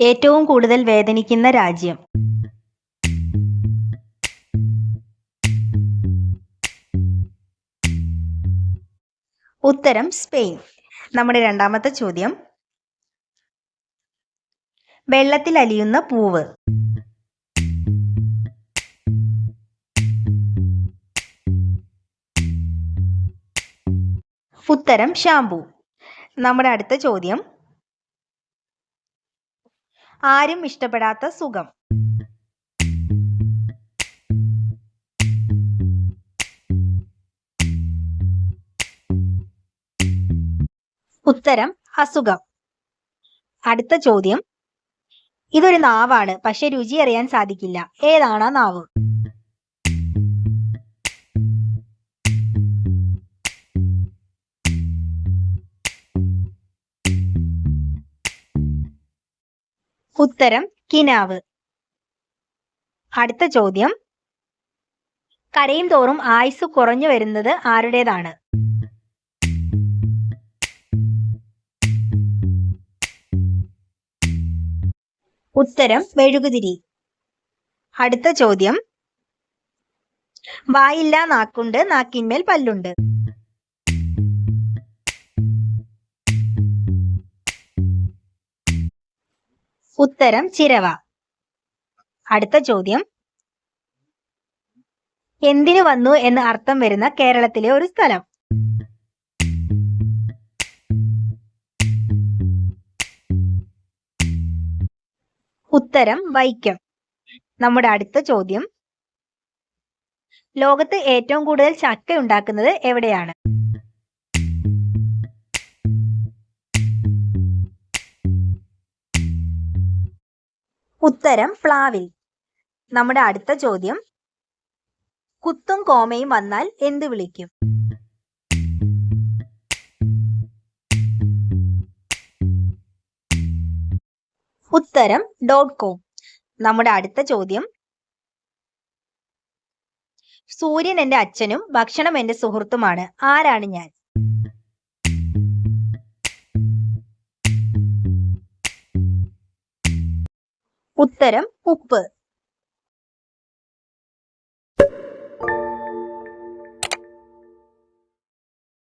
ഏറ്റവും കൂടുതൽ വേദനിക്കുന്ന രാജ്യം. ഉത്തരം സ്പെയിൻ. നമ്മുടെ രണ്ടാമത്തെ ചോദ്യം. വെള്ളത്തിൽ അലിയുന്ന പൂവ്. ഉത്തരം ഷാംപൂ. നമ്മുടെ അടുത്ത ചോദ്യം. ആരും ഇഷ്ടപ്പെടാത്ത സുഖം. ഉത്തരം അസുഖം. അടുത്ത ചോദ്യം. ഇതൊരു നാവാണ് പക്ഷെ രുചി അറിയാൻ സാധിക്കില്ല. ഏതാണ് ആ നാവ്? ഉത്തരം കിനാവ്. അടുത്ത ചോദ്യം. കരയും തോറും ആയുസ് കുറഞ്ഞു വരുന്നത് ആരുടേതാണ്? ഉത്തരം മെഴുകുതിരി. അടുത്ത ചോദ്യം. വായില്ല നാക്കുണ്ട് നാക്കിന്മേൽ പല്ലുണ്ട്. ഉത്തരം ചിരവ. അടുത്ത ചോദ്യം. എന്തിനു വന്നു എന്ന് അർത്ഥം വരുന്ന കേരളത്തിലെ ഒരു സ്ഥലം? ഉത്തരം വൈക്കം. നമ്മുടെ അടുത്ത ചോദ്യം. ലോകത്ത് ഏറ്റവും കൂടുതൽ ചക്ക ഉണ്ടാക്കുന്നത് എവിടെയാണ്? ഉത്തരം പ്ലാവിൽ. നമ്മുടെ അടുത്ത ചോദ്യം. കുത്തും കോമയും വന്നാൽ എന്ത് വിളിക്കും? ഉത്തരം ഡോട്ട് കോം. നമ്മുടെ അടുത്ത ചോദ്യം. സൂര്യൻ എന്റെ അച്ഛനും ഭക്ഷണം എന്റെ സുഹൃത്തുമാണ്. ആരാണ് ഞാൻ? ഉത്തരം ഉപ്പ്.